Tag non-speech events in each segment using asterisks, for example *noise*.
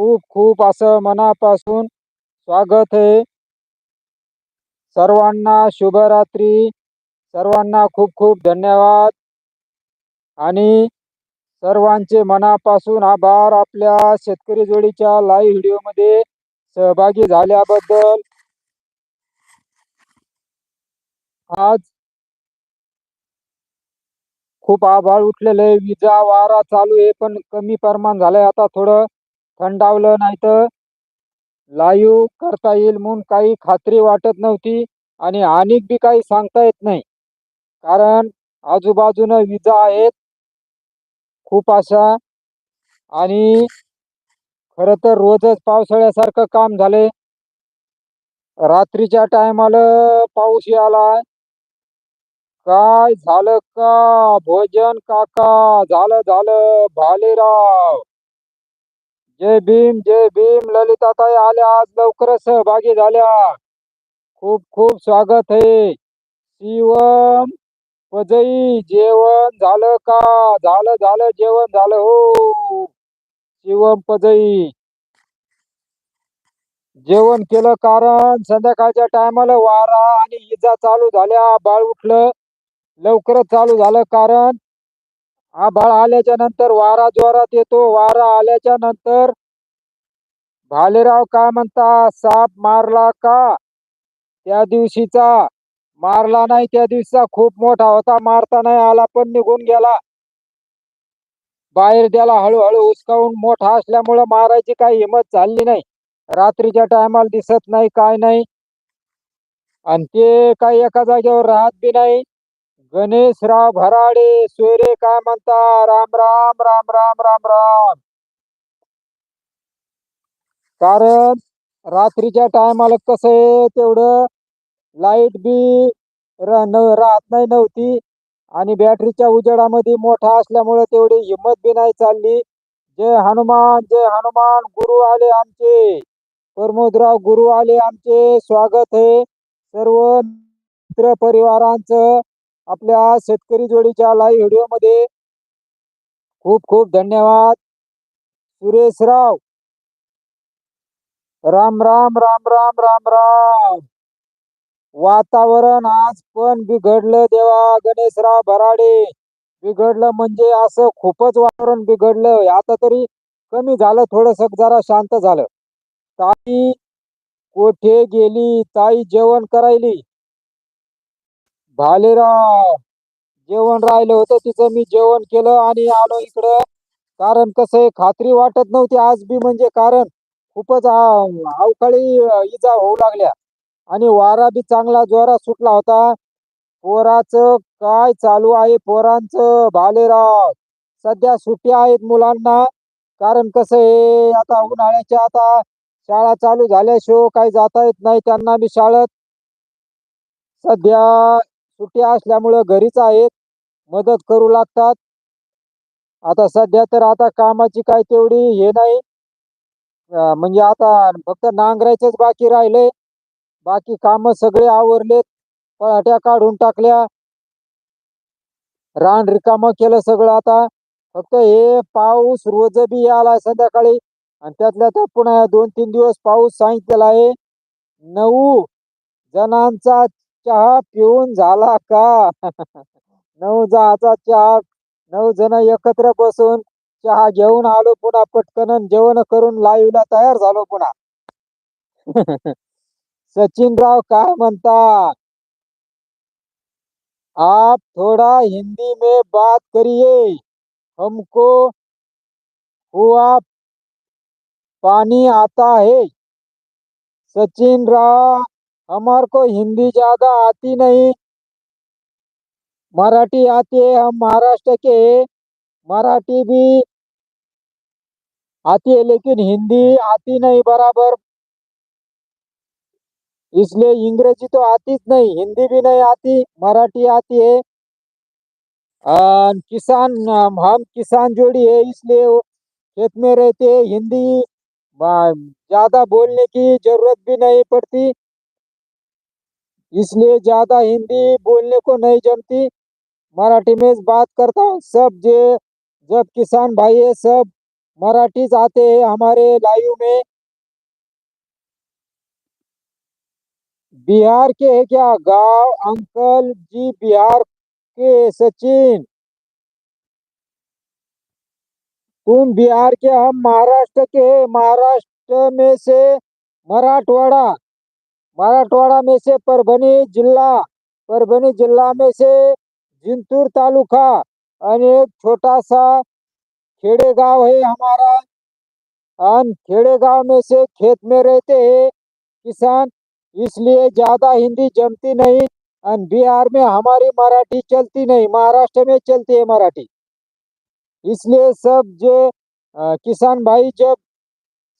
खूप खूप असं मनापासून स्वागत आहे. सर्वांना शुभरात्री. सर्वांना खूप खूप धन्यवाद. आणि सर्वांचे मनापासून आभार. आपल्या शेतकरी जोडीच्या लाईव्ह व्हिडिओमध्ये सहभागी झाल्याबद्दल. आज खूप आभाळ उठलेलं आहे. विजा वारा चालू आहे पण कमी प्रमाण झालंय. आता थोडं थंडावलं नाही तर लाईव्ह करता येईल म्हणून काही खात्री वाटत नव्हती आणि अनेक बी काही सांगता येत नाही. कारण आजूबाजूनं विजा आहेत. खूप अशा. आणि खरं तर रोजच पावसाळ्यासारखं काम झाले रात्रीच्या टायमाला पाऊस यायला. काय झालं का? भोजन काका? झालं झालं. भालेराव. जय भीम जय भीम. ललिताताई आल्या आज लवकरच सहभागी झाल्या. खूप खूप स्वागत आहे शिवम पजई जेवण झालं का? झालं झालं जेवण झालं हो. शिवम पजई. जेवण केलं कारण संध्याकाळच्या टायमाला वारा आणि इजा चालू झाल्या. बाळ उठलं लवकरच चालू झालं कारण आभाळ आल्याच्यानंतर वारा जोरात येतो. वारा आल्याच्यानंतर भालेराव काय म्हणता? साप मारला का? त्या दिवशीचा मारला नाही. त्या दिवशीचा खूप मोठा होता. मारता नाही आला पण निघून गेला. बाहेर त्याला हळूहळू उचकावून मोठा असल्यामुळं मारायची काही हिंमत झाली नाही. रात्रीच्या टायमाला दिसत नाही काय नाही. आणि ते काही एका जागेवर राहत बी नाही. गणेशराव भराडे सोयरे काय म्हणता? राम राम राम राम राम राम. कारण रात्रीच्या टायमाला कसं आहे तेवढं लाइट बी राहत नाही नव्हती. आणि बॅटरीच्या उजेडामध्ये मोठा असल्यामुळे तेवढी हिंमत बी नाही चालली. जय हनुमान जय हनुमान गुरु आले आमचे. प्रमोदराव गुरु आले आमचे. स्वागत आहे सर्व मित्र परिवारांचं. आपल्या शेतकरी जोडीच्या लाईव्ह व्हिडिओमध्ये खूप खूप धन्यवाद. सुरेशराव. राम राम राम राम राम राम. वातावरण आज पण बिघडलं देवा. गणेशराव भराडे बिघडलं म्हणजे असं खूपच वातावरण बिघडलं. आता तरी कमी झालं थोडस जरा शांत झालं. ताई कोठे गेली? ताई जेवण करायली? भालेराव जेवण राहिलं होतं तिचं मी जेवण केलं आणि आलो इकडं. कारण कसं आहे खात्री वाटत नव्हती आज बी म्हणजे. कारण खूपच अवकाळी इजा होऊ लागल्या. आणि वारा बी चांगला जोरात सुटला होता. पोराचं काय चालू आहे पोरांचं भालेराव सध्या सुट्ट्या आहेत मुलांना. कारण कसं आहे आता उन्हाळ्याच्या आता शाळा चालू झाल्याशिवाय काही जाता येत नाही त्यांना बी शाळेत. सध्या सुट्ट्या असल्यामुळं घरीच आहेत मदत करू लागतात. आता सध्या तर आता कामाची काय तेवढी हे नाही. म्हणजे आता फक्त नांगरायचेच बाकी राहिले. बाकी काम सगळे आवरलेत पळाट्या काढून टाकल्या. रान रिकाम केलं सगळं आता. फक्त हे पाऊस रोज बी आला संध्याकाळी. आणि त्यातल्या त्यात पुन्हा दोन तीन दिवस पाऊस सांगितलेला आहे. नऊ जणांचा चहा पिऊन झाला का? नऊ जणांचा चहा नऊ जण एकत्र बसून चहा घेऊन आलो पुन्हा पटकन जेवण करून लाईव्हला तयार झालो पुन्हा. *laughs* सचिनराव काय म्हणता? आप थोड़ा हिंदी में बात करिए. हमको हुआ पानी आता है. सचिन राव हमार को हिंदी ज़्यादा आती नहीं। मराठी आती है, हम महाराष्ट्र के मराठी भी आती है, लेकिन हिंदी आती नहीं बराबर। इसलिए इंग्रजी तो आतीच नहीं, हिंदी भी नहीं आती, मराठी आती है। और किसान, हम किसान जोड़ी है, इसलिए खेत में रहते हिंदी ज़्यादा बोलने की ज़रूरत भी नहीं पड़ती। इसलिए ज़्यादा हिंदी बोलने को नहीं जमती मराठी में बात करता हूँ, सब जे, जब किसान भाई है, सब मराठीज आते हैं हमारे लाइव में। बिहार के है क्या? गाँव, अंकल जी, बिहार के सचिन। तुम बिहार के, हम महाराष्ट्र के महाराष्ट्र में से मराठवाड़ा। मराठवाड़ा में से परभणी जिला परभणी जिला में से जिंतूर तालुका एक छोटा सा खेड़ेगांव है हमारा. और खेड़ेगांव में से खेत में रहते हैं किसान, इसलिए ज़्यादा हिंदी जमती नहीं और बिहार में हमारी मराठी चलती नहीं, महाराष्ट्र में चलती है मराठी. इसलिए सब जो किसान भाई जब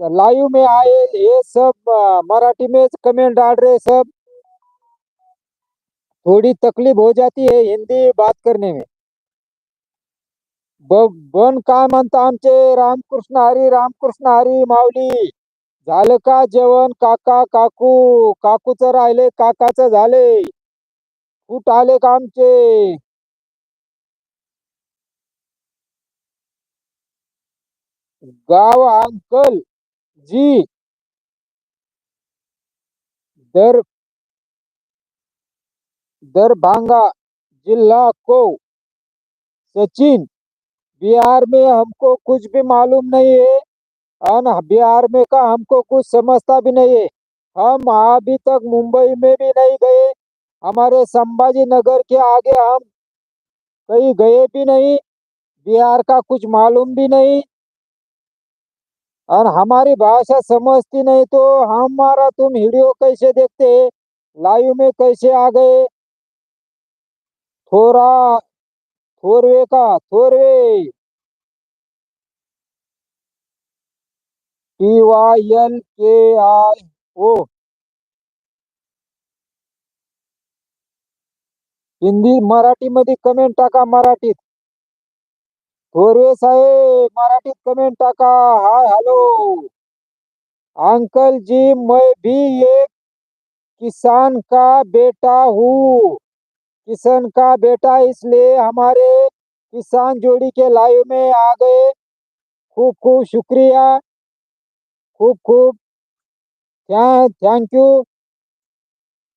लाइव में आए ये सब मराठी में कमेंट डाल रहे सब। थोड़ी तकलीफ हो जाती है हिंदी बात करने में। बन काय म्हणता आमचे रामकृष्ण हरी रामकृष्ण हरी माऊली। झालं का जेवण? काका काकू काकूचं राहिले काकाच झाले। कुठ आले का आमचे? गाव अंकल। जी। दर दरभंगा जिला को सचिन, बिहार में हमको कुछ भी मालूम नहीं है और बिहार में का हमको कुछ समझता भी नहीं है। हम अभी तक मुंबई में भी नहीं गए, हमारे संभाजी नगर के आगे हम कहीं गए भी नहीं, बिहार का कुछ मालूम भी नहीं। और हमारी भाषा समझती नहीं तो हमारा तुम वीडियो कैसे देखते? लाइव में कैसे आ गए? थोड़ा थोरवे का Thorve. T Y L K I O Hindi Marathi मध्ये कमेंट टाका मराठीत. थोरवे साहेब मराठीत कमेंट टाका. हाय हॅलो अंकल जी मैं भी एक किसान का बेटा हूँ। किसान का बेटा इसलिए हमारे किसान जोड़ी के लाइव में आ गए। खूब खूब शुक्रिया। खूप खूप थॅ थँक्यू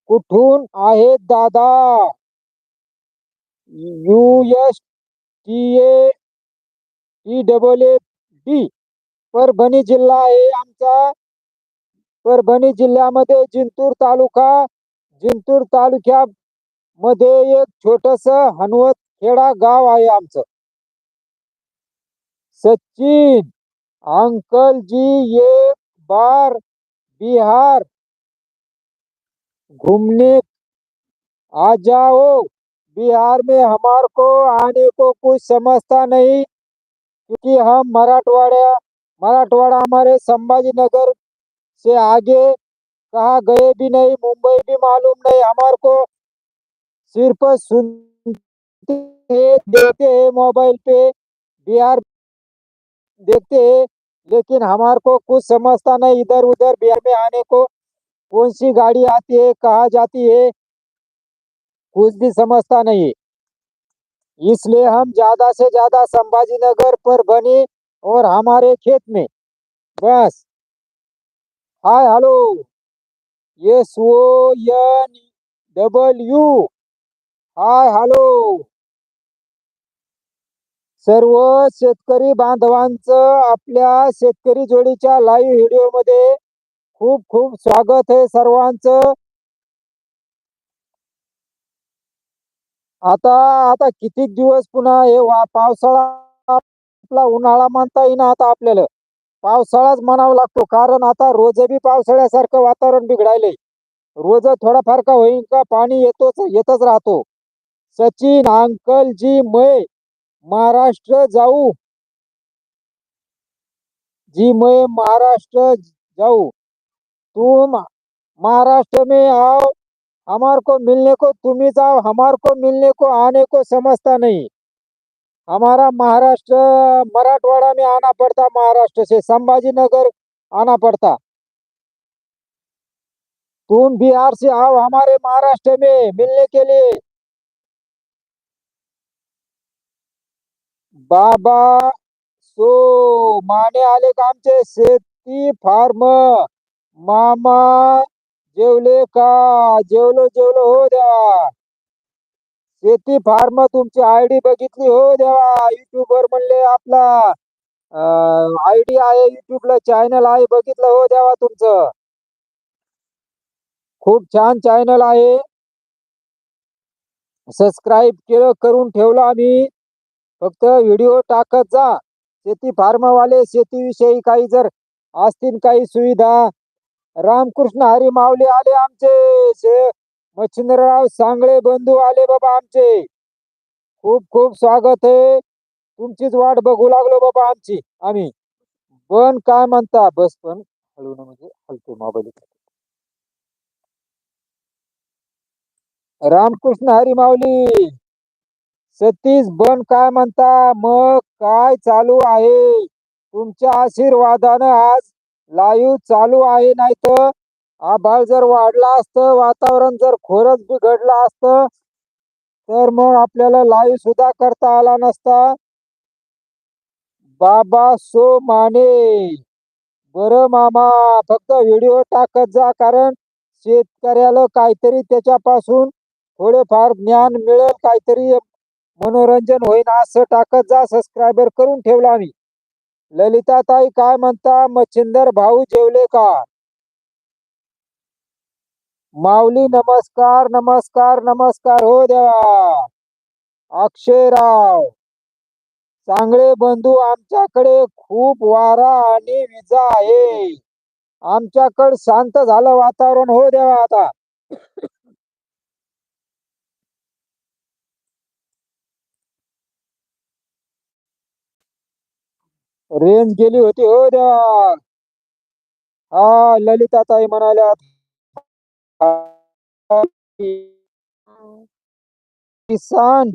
कुठून आहेत दादा? U S T A E double A D Parbhani जिल्हा आहे आमचा. परभणी जिल्ह्यामध्ये जिंतूर तालुका जिंतूर तालुक्यामध्ये एक छोटस हनवत खेडा गाव आहे आमचं. सचिन अंकल जी एक बार बिहार घूमने आ जाओ बिहार में हमार को आने को कुछ समझता नहीं। क्योंकि हम मराठवाड़ा मराठवाड़ा हमारे संभाजी नगर से आगे कहा गए भी नहीं, मुंबई भी मालूम नहीं, हमार को सिर्फ़ सुनते हैं, देखते हैं मोबाइल पे, बिहार देखते हैं, लेकिन हमार को कुछ समझता नहीं इधर उधर बिहार में आने को कौन सी गाड़ी आती है, कहाँ जाती है, कुछ भी समझता नहीं। इसलिए हम ज्यादा से ज्यादा संभाजी नगर पर बने और हमारे खेत में। बस। Hi hello. S O N double U hi hello. सर्व शेतकरी बांधवांचं आपल्या शेतकरी जोडीच्या लाईव्ह व्हिडिओमध्ये खूप खूप स्वागत आहे सर्वांचं. आता आता किती दिवस पुन्हा हे पावसाळा आपला उन्हाळा म्हणता येईना आता आपल्याला. पावसाळाच म्हणावा लागतो कारण आता रोज बी पावसाळ्यासारखं वातावरण बिघडायलंय. रोज थोडाफार का होईन का पाणी येतोच येतच राहतो. सचिन अंकल जी मैं महाराष्ट्र जाऊ. जी मैं महाराष्ट्र जाऊ. तुम महाराष्ट्र में आओ. हमार को मिलने को तुम ही जाओ हमार को मिलने को आने को समझता नहीं। हमारा महाराष्ट्र मराठवाड़ा में आना पड़ता महाराष्ट्र से संभाजी नगर आना पड़ता। तुम बिहार से आओ हमारे महाराष्ट्र में मिलने के लिए। बाबा सो माने आले कामचे शेती फार्म मामा जेवले का? जेवलो जेवलो हो देवा. शेती फार्म तुमची आयडी बघितली हो देवा. युट्यूब वर म्हणले आपला आयडी आहे युट्यूबला चॅनल आहे बघितलं हो देवा तुमचं. खूप छान चॅनल आहे. सबस्क्राईब केलं करून ठेवलं आम्ही. फक्त व्हिडिओ टाकत जा. शेती फार्मवाले शेतीविषयी काही जर असतील काही सुविधा रामकृष्ण हरी माऊली आले आमचे. मच्छिंद्रराव सांगळे बंधू आले बाबा आमचे. खूप खूप स्वागत आहे तुमचीच वाट बघू लागलो बाबा आमची. आम्ही. पण काय म्हणता? बस पण हळू ना म्हणजे हलतो मोबाईल रामकृष्ण हरी माऊली सतीश बन काय म्हणता? मग काय चालू आहे? तुमच्या आशीर्वादानं आज लाईव्ह चालू आहे नाही तर आभाळ जर वाढला असतं वातावरण जर खोरच बिघडलं असतं तर मग आपल्याला लाईव्ह सुद्धा करता आला नसता. बाबा सो माने. बर मामा फक्त व्हिडिओ टाकत जा कारण शेतकऱ्याला काहीतरी त्याच्यापासून थोडेफार ज्ञान मिळेल काहीतरी मनोरंजन होईल असं टाकत जा सबस्क्रायबर करून ठेवला आम्ही ललिताताई काय म्हणता? मच्छिंदर भाऊ जेवले का? माऊली नमस्कार नमस्कार नमस्कार. हो देवा अक्षयराव चांगले बंधू आमच्याकडे खूप वारा आणि विजा आहे. आमच्याकडे शांत झालं वातावरण. हो देवा आता. रेंज गेली होती हो देवा हा ललिता ताई म्हणाल्या. किसान.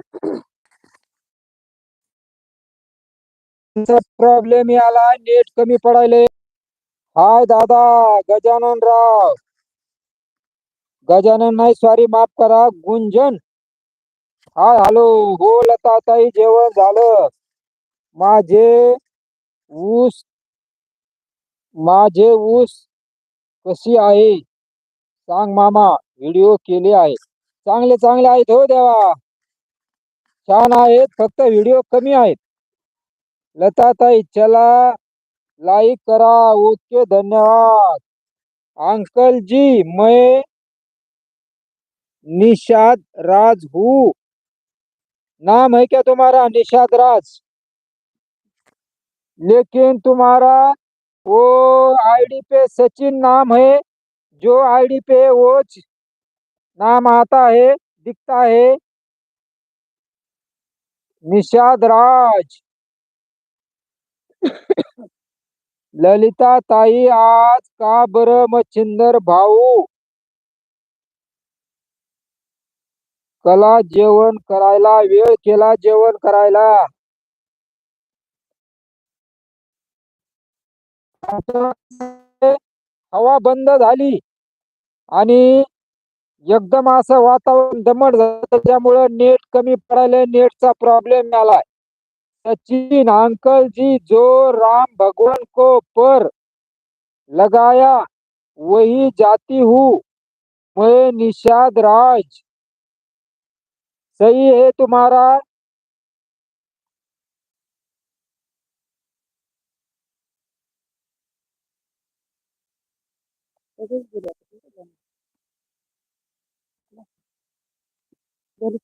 प्रॉब्लेम आला नेट कमी पडायले. हाय दादा गजानन राव. गजानन नाही सॉरी माफ करा. गुंजन. हाय हॅलो हो लता ताई जेवण झालं. माझे ऊस. माझे ऊस कशी आहे? सांग मामा व्हिडिओ केले आहे चांगले चांगले आहेत हो देवा. छान आहेत फक्त व्हिडिओ कमी आहेत. लताताई चला लाईक करा. ओके धन्यवाद. अंकल जी मैं निषाद राज हूँ. नाम है क्या तुम्हारा? निषाद राज? लेकिन तुम्हारा वो आईडी पे सचिन नाम है जो आईडी पे वो नाम आता है दिखता है। निषाद राज। ललिता ताई आज का बर मच्छिंदर भाऊ। कला जेवण करायला वेळ केला जेवण करायला। हवा बंद झाली आणि एकदम असं वातावरण दमट झालं. त्याच्यामुळं नेट कमी पडायला नेटचा प्रॉब्लेम आलाय. सचिन अंकल जी जो राम भगवान को पर लगाया वही जाती हूँ मैं निषाद राज. सही है तुम्हारा jadi jadi apa dan dari